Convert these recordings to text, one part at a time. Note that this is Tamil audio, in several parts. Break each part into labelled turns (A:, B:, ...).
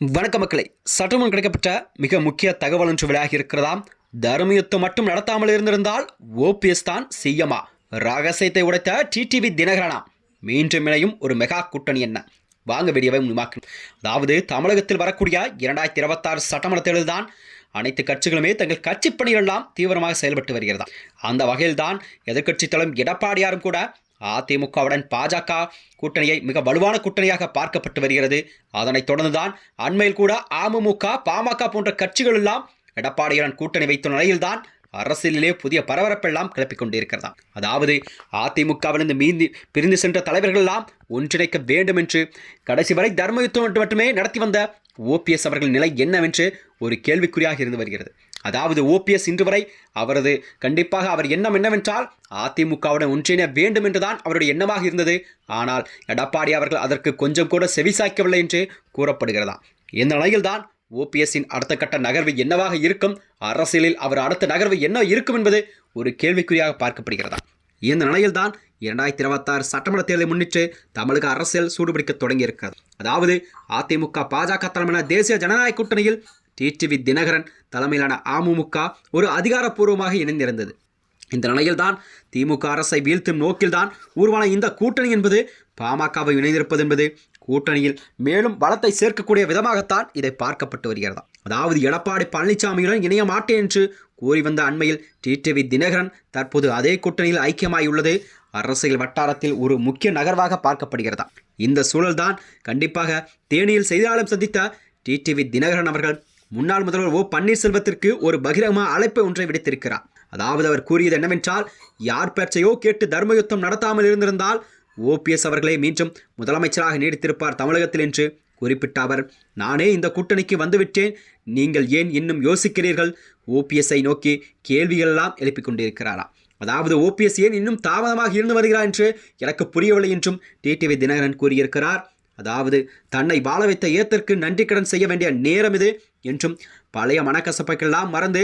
A: வணக்க மக்களை சற்றுமுன் கிடைக்கப்பட்ட மிக முக்கிய தகவல் ஒன்று விளையாகி இருக்கிறதாம். தர்மயுத்தம் மட்டும் நடத்தாமல் இருந்திருந்தால் ஓபிஎஸ் தான் சிஎம்மா. ரகசியத்தை உடைத்த டிடிவி தினகரனா மீண்டும் இணையும் ஒரு மெகா கூட்டணி என்ன? வாங்க வீடியோவை முன்மாக்கும் அதாவது தமிழகத்தில் வரக்கூடிய இரண்டாயிரத்தி இருபத்தாறு சட்டமன்ற தேர்தல்தான் அனைத்து கட்சிகளுமே தங்கள் கட்சி பணிகளெல்லாம் தீவிரமாக செயல்பட்டு வருகிறதா அந்த வகையில்தான் எதிர்க்கட்சி தலைவர் எடப்பாடியாரும் கூட அதிமுகவுடன் பாஜக கூட்டணியை மிக வலுவான கூட்டணியாக பார்க்கப்பட்டு வருகிறது. அதனைத் தொடர்ந்துதான் அண்மையில் கூட அமமுக பாமக போன்ற கட்சிகள் எல்லாம் எடப்பாடியுடன் கூட்டணி வைத்த நிலையில்தான் அரசியலிலே புதிய பரபரப்பெல்லாம் கிளப்பிக் கொண்டிருக்கிறதா அதாவது அதிமுகவிலிருந்து மீந்தி பிரிந்து சென்ற தலைவர்கள் எல்லாம் ஒன்றிணைக்க வேண்டும் என்று கடைசி வரை தர்மயுத்தம் மட்டுமே நடத்தி வந்த ஓபிஎஸ் அவர்கள் நிலை என்னவென்று ஒரு கேள்விக்குறியாக இருந்து வருகிறது. அதாவது ஓபிஎஸ் இன்று வரை அவரது கண்டிப்பாக அவர் எண்ணம் என்னவென்றால் அதிமுகவுடன் ஒன்றிணைய வேண்டும் என்றுதான் அவருடைய எண்ணமாக இருந்தது. ஆனால் எடப்பாடி அவர்கள் அதற்கு கொஞ்சம் கூட செவிசாய்க்கவில்லை என்று கூறப்படுகிறதா? இந்த நிலையில்தான் ஓபிஎஸ்ஸின் அடுத்த கட்ட நகர்வு என்னவாக இருக்கும்? அரசியலில் அவர் அடுத்த நகர்வு என்ன இருக்கும் என்பது ஒரு கேள்விக்குறியாக பார்க்கப்படுகிறதா? இந்த நிலையில்தான் இரண்டாயிரத்தி இருபத்தாறு சட்டமன்ற தேர்தலை முன்னிட்டு தமிழக அரசியல் சூடுபிடிக்க தொடங்கியிருக்கிறது. அதாவது அதிமுக பாஜக தலைமையிலான தேசிய ஜனநாயக கூட்டணியில் டிடிவி தினகரன் தலைமையிலான அமமுக ஒரு அதிகாரப்பூர்வமாக இணைந்திருந்தது. இந்த நிலையில்தான் திமுக அரசை வீழ்த்தும் நோக்கில்தான் உருவான இந்த கூட்டணி என்பது பாமகவை இணைந்திருப்பது என்பது கூட்டணியில் மேலும் பலத்தை சேர்க்கக்கூடிய விதமாகத்தான் இதை பார்க்கப்பட்டு வருகிறதா. அதாவது எடப்பாடி பழனிசாமியுடன் இணைய மாட்டேன் என்று கூறி வந்த அண்மையில் டிடிவி தினகரன் தற்போது அதே கூட்டணியில் ஐக்கியமாயுள்ளது. அரசியல் வட்டாரத்தில் ஒரு முக்கிய நகர்வாக பார்க்கப்படுகிறதா. இந்த சூழல்தான் கண்டிப்பாக தேனியில் செய்தியாளர் சந்தித்த டிடிவி தினகரன் அவர்கள் முன்னாள் முதல்வர் ஓ பன்னீர்செல்வத்திற்கு ஒரு பகிரங்கமான அழைப்பு ஒன்றை விடுத்திருக்கிறார். அதாவது அவர் கூறியது என்னவென்றால் யார் பேச்சையோ கேட்டு தர்மயுத்தம் நடத்தாமல் இருந்திருந்தால் ஓபிஎஸ் அவர்களே மீண்டும் முதலமைச்சராக நீடித்திருப்பார் தமிழகத்தில் என்று குறிப்பிட்ட அவர் நானே இந்த கூட்டணிக்கு வந்துவிட்டேன். நீங்கள் ஏன் இன்னும் யோசிக்கிறீர்கள்? ஓபிஎஸ்ஐ நோக்கி கேள்விகளெல்லாம் எழுப்பிக் கொண்டிருக்கிறாரா அதாவது ஓபிஎஸ் ஏன் இன்னும் தாமதமாக இருந்து வருகிறார் என்று எனக்கு புரியவில்லை என்றும் டிடிவி தினகரன் கூறியிருக்கிறார். அதாவது தன்னை வாழ வைத்த ஏத்தற்கு நன்றி கடன் செய்ய வேண்டிய நேரம் இது. என்றும் பழைய மனக்கசப்பைக்கெல்லாம் மறந்து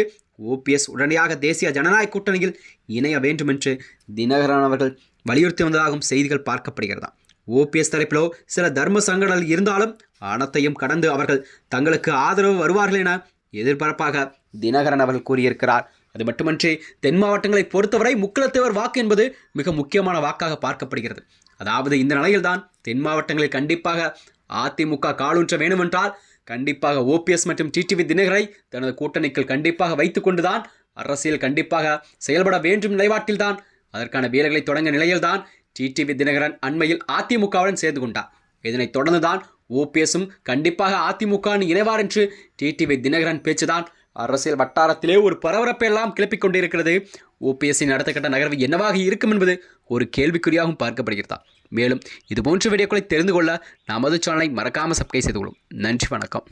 A: ஓபிஎஸ் உடனடியாக தேசிய ஜனநாயக கூட்டணியில் இணைய வேண்டும் என்று தினகரன் அவர்கள் வலியுறுத்தி வந்ததாகவும் செய்திகள் பார்க்கப்படுகிறதா? ஓபிஎஸ் தரப்பிலோ சில தர்ம சங்கடங்கள் இருந்தாலும் அனைத்தையும் கடந்து அவர்கள் தங்களுக்கு ஆதரவு வருவார்கள் என எதிர்பார்ப்பாக தினகரன் அவர்கள் கூறியிருக்கிறார். அது மட்டுமன்றி தென் மாவட்டங்களை பொறுத்தவரை முக்குலத்தேவர் வாக்கு என்பது மிக முக்கியமான வாக்காக பார்க்கப்படுகிறது. அதாவது இந்த நிலையில்தான் தென் மாவட்டங்களில் கண்டிப்பாக அதிமுக காலூன்ற வேண்டுமென்றால் கண்டிப்பாக ஓபிஎஸ் மற்றும் டிடிவி தினகரை தனது கூட்டணிக்குள் கண்டிப்பாக வைத்துக்கொண்டுதான் அரசியல் கண்டிப்பாக செயல்பட வேண்டும் நிலைப்பாட்டில்தான். அதற்கான வீரர்களை தொடங்க நிலையில்தான் டிடிவி தினகரன் அண்மையில் அதிமுகவுடன் சேர்ந்து கொண்டார். இதனைத் தொடர்ந்துதான் ஓபிஎஸும் கண்டிப்பாக அதிமுக இணைவார் என்று டிடிவி தினகரன் பேச்சுதான் அரசியல் வட்டாரத்திலே ஒரு பரபரப்பை எல்லாம் கிளப்பிக் கொண்டிருக்கிறது. ஓபிஎஸ்சி அடுத்த கட்ட நகர்வு என்னவாக இருக்கும் என்பது ஒரு கேள்விக்குறியாகவும் பார்க்கப்படுகிறதா. மேலும் இதுபோன்ற வீடியோக்களை தெரிந்து கொள்ள நமது சேனலை மறக்காமல் சப்ஸ்கிரைப் செய்து கொள்ளும். நன்றி வணக்கம்.